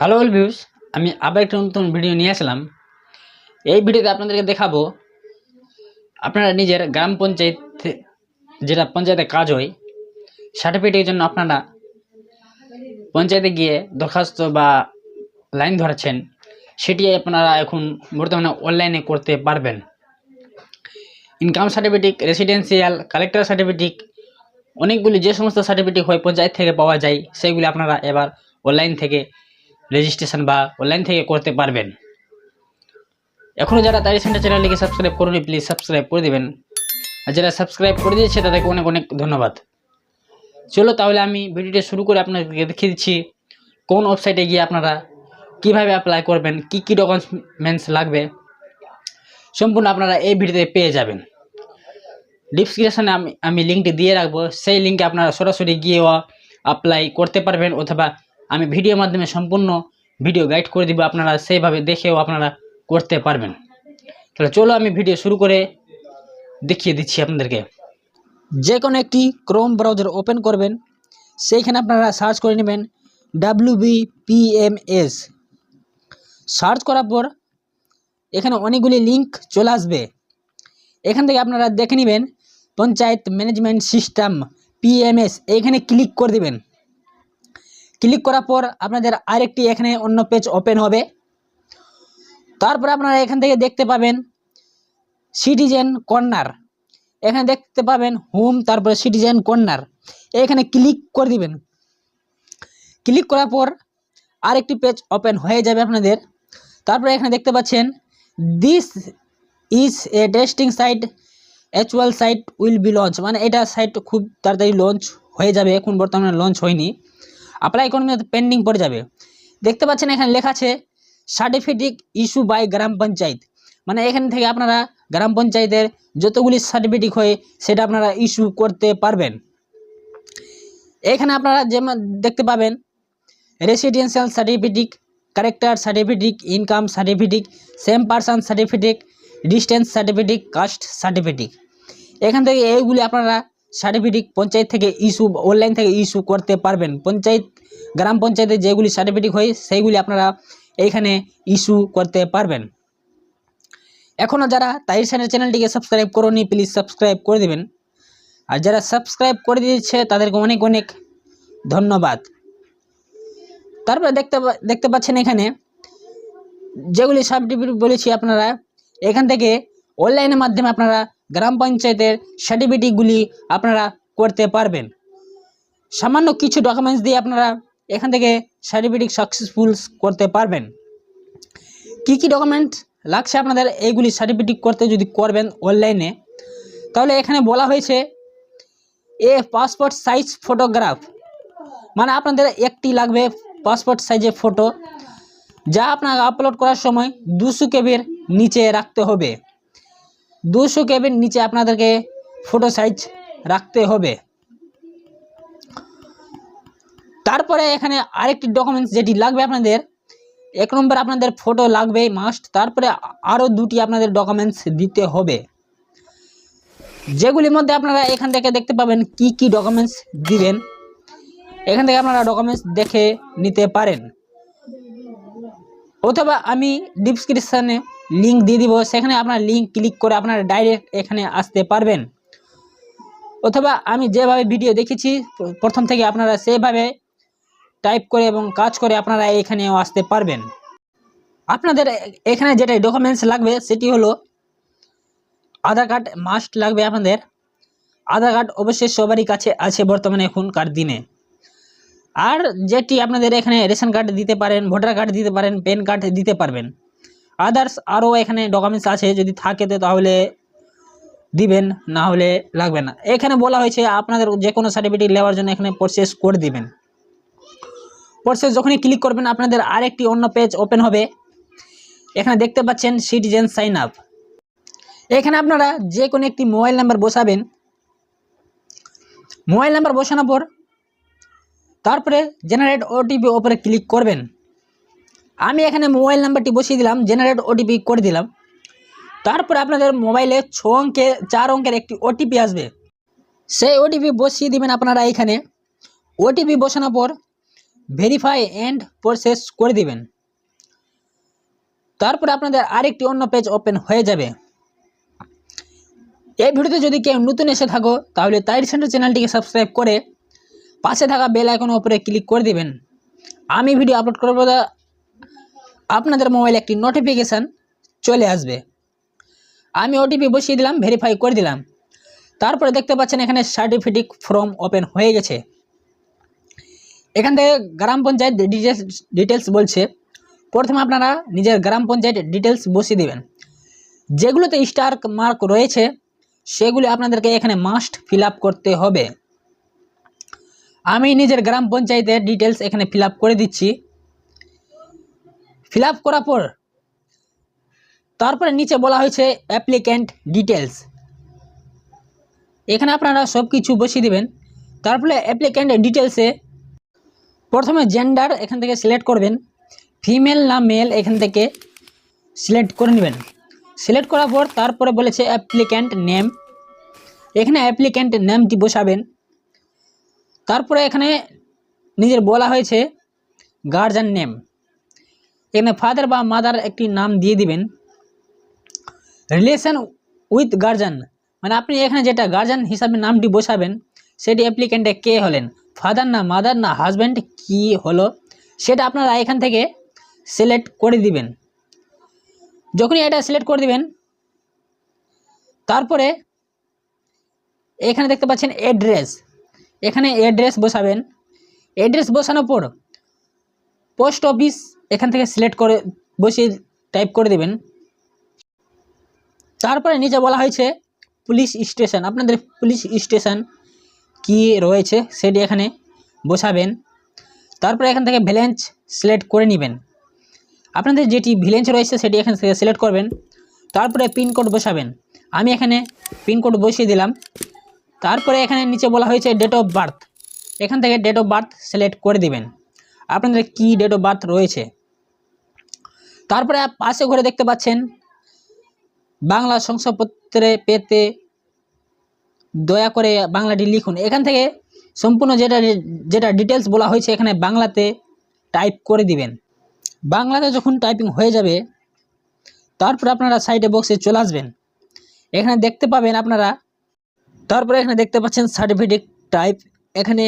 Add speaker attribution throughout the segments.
Speaker 1: Hello well views আমি আবার একটা নতুন ভিডিও নিয়ে আসলাম। এই ভিডিওতে আপনাদেরকে দেখাবো, আপনারা নিজের গ্রাম পঞ্চায়েত, যেটা পঞ্চায়েতে কাজ হয় সার্টিফিকেটের জন্য আপনারা পঞ্চায়েতে গিয়ে দরখাস্ত বা লাইন ধরাচ্ছেন সেটি আপনারা এখন বর্তমানে অনলাইনে করতে পারবেন। Income certificate residential collector certificate অনেকগুলি যে সমস্ত সার্টিফিকেট হয় পঞ্চায়েত থেকে পাওয়া যায়, সেগুলি আপনারা এবার অনলাইন থেকে রেজিস্ট্রেশন বা অনলাইন থেকে করতে পারবেন। এখনও যারা তারি সেন্টার চ্যানেলটিকে সাবস্ক্রাইব করুনি প্লিজ সাবস্ক্রাইব করে দেবেন। আর যারা সাবস্ক্রাইব করে দিয়েছে, তাদেরকে অনেক অনেক ধন্যবাদ। চলো তাহলে আমি ভিডিওটা শুরু করে আপনাদেরকে দেখিয়ে দিচ্ছি, কোন ওয়েবসাইটে গিয়ে আপনারা কীভাবে অ্যাপ্লাই করবেন, কি কি ডকুমেন্টস লাগবে। সম্পূর্ণ আপনারা এই ভিডিওতে পেয়ে যাবেন। ডিসক্রিপশানে আমি আমি লিঙ্কটি দিয়ে রাখব। সেই লিঙ্কে আপনারা সরাসরি গিয়েও অ্যাপ্লাই করতে পারবেন অথবা আমি ভিডিওর মাধ্যমে সম্পূর্ণ ভিডিও গাইড করে দিব, আপনারা সেইভাবে দেখেও আপনারা করতে পারবেন। তাহলে চলো আমি ভিডিও শুরু করে দেখিয়ে দিচ্ছি আপনাদেরকে। যে কোনো একটি ক্রোম ব্রাউজার ওপেন করবেন, সেইখানে আপনারা সার্চ করে নেবেন ডাব্লিউ বি পিএমএস সার্চ করার পর এখানে অনেকগুলি লিঙ্ক চলে আসবে। এখান থেকে আপনারা দেখে নেবেন পঞ্চায়েত ম্যানেজমেন্ট সিস্টেম পিএমএস এইখানে ক্লিক করে দিবেন। ক্লিক করার পর আপনাদের আরেকটি এখানে অন্য পেজ ওপেন হবে। তারপর আপনারা এখান থেকে দেখতে পাবেন সিটিজেন কর্নার এখানে দেখতে পাবেন হোম তারপরে সিটিজেন কর্নার এখানে ক্লিক করে দিবেন। ক্লিক করার পর আরেকটি পেজ ওপেন হয়ে যাবে আপনাদের। তারপরে এখানে দেখতে পাচ্ছেন this is a testing site actual site will be launch মানে এটা সাইট খুব তাড়াতাড়ি লঞ্চ হয়ে যাবে, এখন বর্তমানে লঞ্চ হয়নি। অ্যাপ্লাই করলে পেন্ডিং পড়ে যাবে। দেখতে পাচ্ছেন এখানে লেখা আছে certificate issue by gram panchayat. মানে এখান থেকে আপনারা গ্রাম পঞ্চায়েতের যতগুলি সার্টিফিকেট হয়, সেটা আপনারা ইস্যু করতে পারবেন। এখানে আপনারা যেমন দেখতে পাবেন residential certificate character certificate income certificate same person certificate distance certificate caste certificate এখান থেকে এইগুলি আপনারা সার্টিফিকেট পঞ্চায়েত থেকে ইস্যু অনলাইন থেকে ইস্যু করতে পারবেন। পঞ্চায়েত, গ্রাম পঞ্চায়েতে যেগুলি সার্টিফিকেট হয়, সেইগুলি আপনারা এইখানে ইস্যু করতে পারবেন। এখনও যারা তাই চ্যানেলটিকে সাবস্ক্রাইব করোনি প্লিজ সাবস্ক্রাইব করে দেবেন। আর যারা সাবস্ক্রাইব করে দিয়েছে, তাদেরকে অনেক অনেক ধন্যবাদ। তারপরে দেখতে দেখতে পাচ্ছেন এখানে, যেগুলি সার্টিফিকেট বলেছি আপনারা, এখান থেকে অনলাইনের মাধ্যমে আপনারা গ্রাম পঞ্চায়েতের সার্টিফিকেটগুলি আপনারা করতে পারবেন। সামান্য কিছু ডকুমেন্টস দিয়ে আপনারা এখান থেকে সার্টিফিকেট সাকসেসফুল করতে পারবেন। কি কি ডকুমেন্ট লাগছে আপনাদের? এইগুলি সার্টিফিকেট করতে যদি করবেন অনলাইনে তাহলে এখানে বলা হয়েছে, এ পাসপোর্ট সাইজ ফটোগ্রাফ মানে আপনাদের একটি লাগবে পাসপোর্ট সাইজের ফটো যা আপনাকে আপলোড করার সময় দুশো কেবির নিচে রাখতে হবে। দুশো কেবির নিচে আপনাদেরকে ফটো সাইজ রাখতে হবে। তারপরে এখানে আরেকটি ডকুমেন্টস যেটি লাগবে আপনাদের, এক নম্বর আপনাদের ফটো লাগবে মাস্ট তারপরে আরও দুটি আপনাদের ডকুমেন্টস দিতে হবে। যেগুলির মধ্যে আপনারা এখান থেকে দেখতে পাবেন কি কি ডকুমেন্টস দিবেন, এখান থেকে আপনারা ডকুমেন্টস দেখে নিতে পারেন। অথবা আমি ডিসক্রিপশানে লিঙ্ক দিয়ে দিব। সেখানে আপনার লিঙ্ক ক্লিক করে আপনারা ডাইরেক্ট এখানে আসতে পারবেন। অথবা আমি যেভাবে ভিডিও দেখেছি প্র- প্রথম থেকে আপনারা সেভাবে টাইপ করে এবং কাজ করে আপনারা এখানেও আসতে পারবেন। আপনাদের এখানে যেটা ডকুমেন্টস লাগবে, সেটি হলো আধার কার্ড মাস্ট লাগবে আপনাদের। আধার কার্ড অবশ্যই সবারই কাছে আছে বর্তমানে এখনকার দিনে। আর যেটি আপনাদের এখানে রেশন কার্ড দিতে পারেন, ভোটার কার্ড দিতে পারেন প্যান কার্ড দিতে পারবেন। আদার্স আরও এখানে ডকুমেন্টস আছে, যদি থাকে তো তাহলে দিবেন, না হলে লাগবে না। এখানে বলা হয়েছে, আপনাদের যে কোনো সার্টিফিকেট নেওয়ার জন্য এখানে প্রসেস করে দিবেন। প্রসেস যখনই ক্লিক করবেন, আপনাদের আরেকটি অন্য পেজ ওপেন হবে। এখানে দেখতে পাচ্ছেন সিটিজেন সাইন আপ এখানে আপনারা যে কোনো একটি মোবাইল নাম্বার বসাবেন। মোবাইল নাম্বার বসানোর পর, তারপরে জেনারেট ওটিপি ওপরে ক্লিক করবেন। আমি এখানে মোবাইল নাম্বারটি বসিয়ে দিলাম জেনারেট ওটিপি করে দিলাম। তারপর আপনাদের মোবাইলে ছ অঙ্কে, চার অঙ্কের একটি ওটিপি আসবে। সেই ওটিপি বসিয়ে দিবেন আপনারা এখানে। ওটিপি বসানোর পর ভেরিফাই অ্যান্ড প্রসেস করে দিবেন। তারপর আপনাদের আরেকটি অন্য পেজ ওপেন হয়ে যাবে। এই ভিডিওতে যদি কেউ নতুন এসে থাকো, তাহলে তাইর সেন্টার চ্যানেলটিকে সাবস্ক্রাইব করে পাশে থাকা বেল আইকনের উপরে ক্লিক করে দিবেন। আমি ভিডিও আপলোড করব আপনাদের মোবাইলে একটি নোটিফিকেশান চলে আসবে। আমি ওটিপি বসিয়ে দিলাম ভেরিফাই করে দিলাম। তারপরে দেখতে পাচ্ছেন এখানে সার্টিফিকেট ফর্ম ওপেন হয়ে গেছে। এখান থেকে গ্রাম পঞ্চায়েত ডিটেলস ডিটেলস বলছে, প্রথমে আপনারা নিজের গ্রাম পঞ্চায়েত ডিটেলস বসিয়ে দেবেন। যেগুলোতে স্টার মার্ক রয়েছে, সেগুলি আপনাদেরকে এখানে মাস্ট ফিল করতে হবে। আমি নিজের গ্রাম পঞ্চায়েতের ডিটেলস এখানে ফিল করে দিচ্ছি। ফিল আপ করার পর তারপরে নিচে বলা হয়েছে অ্যাপ্লিক্যান্ট ডিটেলস এখানে আপনারা সব কিছু বসিয়ে দেবেন। তারপরে অ্যাপ্লিক্যান্ট ডিটেলসে প্রথমে জেন্ডার এখান থেকে সিলেক্ট করবেন। ফিমেল না মেল এখান থেকে সিলেক্ট করে নেবেন। সিলেক্ট করার পর তারপরে বলেছে অ্যাপ্লিক্যান্ট নেম। এখানে অ্যাপ্লিক্যান্ট নেমটি বসাবেন। তারপরে এখানে নিজের বলা হয়েছে গার্জিয়ান নেম। এখানে ফাদার বা মাদার একটি নাম দিয়ে দিবেন। রিলেশন উইথ গার্জেন মানে আপনি এখানে যেটা গার্জেন হিসাবে নামটি বসাবেন, সেটি অ্যাপ্লিক্যান্টে কে হলেন? ফাদার না মাদার না হাজব্যান্ড কি হলো? সেটা আপনারা এখান থেকে সিলেক্ট করে দিবেন। যখনই এটা সিলেক্ট করে দিবেন, তারপরে এখানে দেখতে পাচ্ছেন অ্যাড্রেস। এখানে অ্যাড্রেস বসাবেন। অ্যাড্রেস বসানোর পর পোস্ট অফিস এখান থেকে সিলেক্ট করে বসিয়ে টাইপ করে দেবেন। তারপরে নিচে বলা হয়েছে পুলিশ স্টেশন আপনাদের পুলিশ স্টেশন কি রয়েছে সেটি এখানে বসাবেন তারপরে এখান থেকে ভিলেঞ্জ সিলেক্ট করে নেবেন। আপনাদের যেটি ভিলেঞ্জ রয়েছে সেটি এখান থেকে সিলেক্ট করবেন। তারপরে পিনকোড বসাবেন। আমি এখানে পিনকোড বসিয়ে দিলাম। তারপরে এখানে নিচে বলা হয়েছে ডেট অফ বার্থ এখান থেকে ডেট অফ বার্থ সিলেক্ট করে দিবেন। আপনাদের কি ডেট অফ বার্থ রয়েছে? তারপরে পাশে ঘরে দেখতে পাচ্ছেন বাংলা শংসাপত্রে পেতে দয়া করে বাংলাটি লিখুন। এখান থেকে সম্পূর্ণ যেটা যেটা ডিটেলস বলা হয়েছে, এখানে বাংলাতে টাইপ করে দিবেন। বাংলাতে যখন টাইপিং হয়ে যাবে, তারপর আপনারা সাইডে বক্সে চলে আসবেন। এখানে দেখতে পাবেন আপনারা, তারপরে এখানে দেখতে পাচ্ছেন সার্টিফিকেট টাইপ এখানে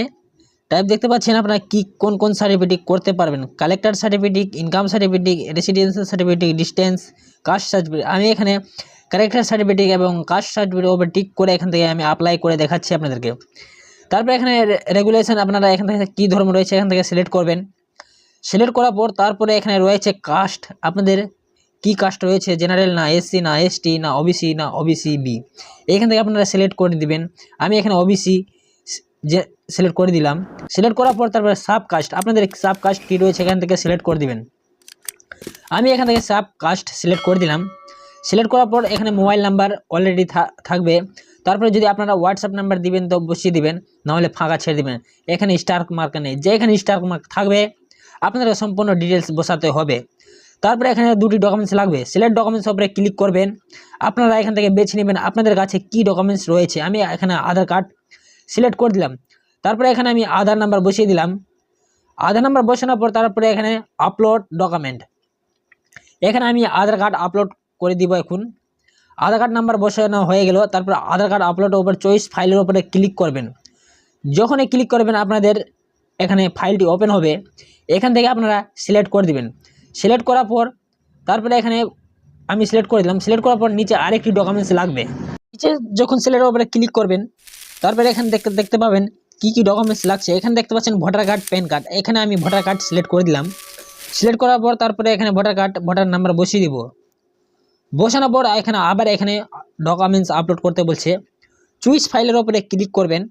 Speaker 1: টাইপ দেখতে পাচ্ছেন আপনারা কি, কোন কোন সার্টিফিকেট করতে পারবেন। Collector certificate income certificate residential certificate distance caste certificate আমি এখানে ক্যারেক্টার সার্টিফিকেট এবং কাস্ট সার্টিফিকেট ওপর টিক করে এখান থেকে আমি অ্যাপ্লাই করে দেখাচ্ছি আপনাদেরকে। তারপরে এখানে রেগুলেশন আপনারা এখান থেকে কী ধর্ম রয়েছে এখান থেকে সিলেক্ট করবেন। সিলেক্ট করার পর তারপরে এখানে রয়েছে কাস্ট আপনাদের কি কাস্ট রয়েছে? জেনারেল না এসসি না এসটি না ওবিসি না ওবিসি বি এখান থেকে আপনারা সিলেক্ট করে দিবেন। আমি এখানে ওবিসি সিলেক্ট করে দিলাম। সিলেক্ট করার পর তারপরে সাব কাস্ট আপনাদের সাব কাস্ট কী রয়েছে এখান থেকে সিলেক্ট করে দিবেন। আমি এখান থেকে সাব কাস্ট সিলেক্ট করে দিলাম। সিলেক্ট করার পর এখানে মোবাইল নাম্বার অলরেডি থাকবে। তারপরে যদি আপনারা হোয়াটসঅ্যাপ নাম্বার দিবেন, তো বসিয়ে দিবেন। নাহলে ফাঁকা ছেড়ে দিবেন। এখানে স্টার মার্ক নেই। যে এখানে স্টার মার্ক থাকবে, আপনাদের সম্পূর্ণ ডিটেলস বসাতে হবে। তারপরে এখানে দুটি ডকুমেন্টস লাগবে। সিলেক্ট ডকুমেন্টস উপরে ক্লিক করবেন। আপনারা এখান থেকে বেছে নেবেন আপনাদের কাছে কি ডকুমেন্টস রয়েছে। আমি এখানে আধার কার্ড সিলেক্ট করে দিলাম। তারপরে এখানে আমি আধার নাম্বার বসিয়ে দিলাম। আধার নাম্বার বসানোর পর তারপরে এখানে আপলোড ডকুমেন্ট এখানে আমি আধার কার্ড আপলোড করে দিব এখন। আধার কার্ড নাম্বার বসানো হয়ে গেল, তারপর আধার কার্ড আপলোড ওপর চয়েস ফাইলের উপরে ক্লিক করবেন। যখনই ক্লিক করবেন আপনাদের এখানে ফাইলটি ওপেন হবে, এখান থেকে আপনারা সিলেক্ট করে দিবেন। সিলেক্ট করার পর তারপরে এখানে আমি সিলেক্ট করে দিলাম। সিলেক্ট করার পর নিচে আরেকটি ডকুমেন্টস লাগবে। নিচে যখন সিলেক্টের উপরে ক্লিক করবেন, তারপরে এখানে দেখতে দেখতে পাবেন কি কি ডকুমেন্টস লাগছে? এখানে দেখতে পাচ্ছেন ভোটার কার্ড প্যান কার্ড এখানে আমি ভোটার কার্ড সিলেক্ট করে দিলাম। সিলেক্ট করার পর তারপরে এখানে ভোটার কার্ড ভোটার নাম্বার বসিয়ে দিব। বসানোর পর এখানে আবার এখানে ডকুমেন্টস আপলোড করতে বলছে। চুইস ফাইলের ওপরে ক্লিক করবেন।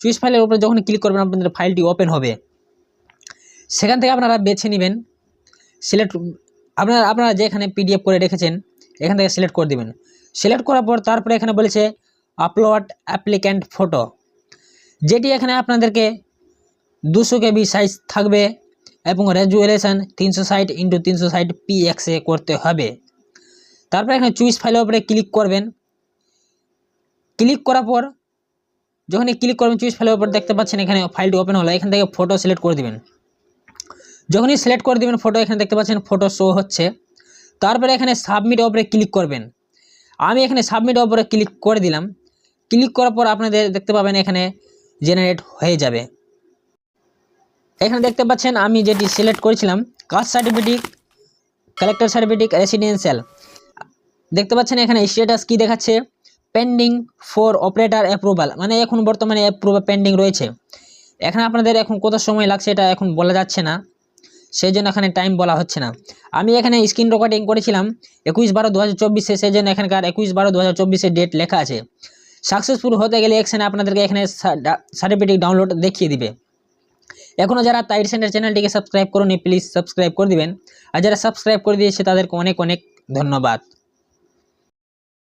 Speaker 1: চুইস ফাইলের উপরে যখন ক্লিক করবেন, আপনাদের ফাইলটি ওপেন হবে। সেখান থেকে আপনারা বেছে নেবেন। সিলেক্ট আপনারা আপনারা যেখানে পিডিএফ করে রেখেছেন, এখান থেকে সিলেক্ট করে দেবেন। সিলেক্ট করার পর তারপরে এখানে বলেছে আপলোড অ্যাপ্লিক্যান্ট ফটো যেটি এখানে আপনাদেরকে দুশো কেবি সাইজ থাকবে এবং রেজুয়েলেশন তিনশো ষাট ইন্টু তিনশো ষাট পি এক্সে করতে হবে। তারপরে এখানে চুইস ফাইলের উপরে ক্লিক করবেন। ক্লিক করার পর যখনই ক্লিক করবেন চুইস ফাইলের উপর দেখতে পাচ্ছেন এখানে ফাইলটি ওপেন হলো। এখান থেকে ফটো সিলেক্ট করে দেবেন। যখনই সিলেক্ট করে দেবেন ফটো এখানে দেখতে পাচ্ছেন ফটো শো হচ্ছে। তারপরে এখানে সাবমিট ওপরে ক্লিক করবেন। আমি এখানে সাবমিট ওপরে ক্লিক করে দিলাম। ক্লিক করার পর আপনাদের দেখতে পাবেন এখানে জেনারেট হয়ে যাবে। এখানে দেখতে পাচ্ছেন আমি যেটি সিলেক্ট করেছিলাম caste certificate collector certificate residential দেখতে পাচ্ছেন এখানে স্ট্যাটাস কি দেখাচ্ছে? পেন্ডিং ফর অপারেটার অ্যাপ্রুভাল মানে এখন বর্তমানে অ্যাপ্রুভাল পেন্ডিং রয়েছে। এখানে আপনাদের এখন কত সময় লাগছে এটা এখন বলা যাচ্ছে না সেই জন্য এখানে টাইম বলা হচ্ছে না। আমি এখানে স্ক্রিন রেকর্ডিং করেছিলাম, একুশ বারো দু হাজার চব্বিশে সেই জন্য এখানকার একুশ বারো দু হাজার চব্বিশে ডেট লেখা আছে। সাকসেসফুল হতে গেলে এখানে আপনাদেরকে এখানে সার্টিফিকেট ডাউনলোড দেখিয়ে দিবে। এখনও যারা তাইট সেন্টার চ্যানেলটিকে সাবস্ক্রাইব করুন প্লিজ সাবস্ক্রাইব করে দিবেন। আর যারা সাবস্ক্রাইব করে দিয়েছে, তাদেরকে অনেক অনেক ধন্যবাদ।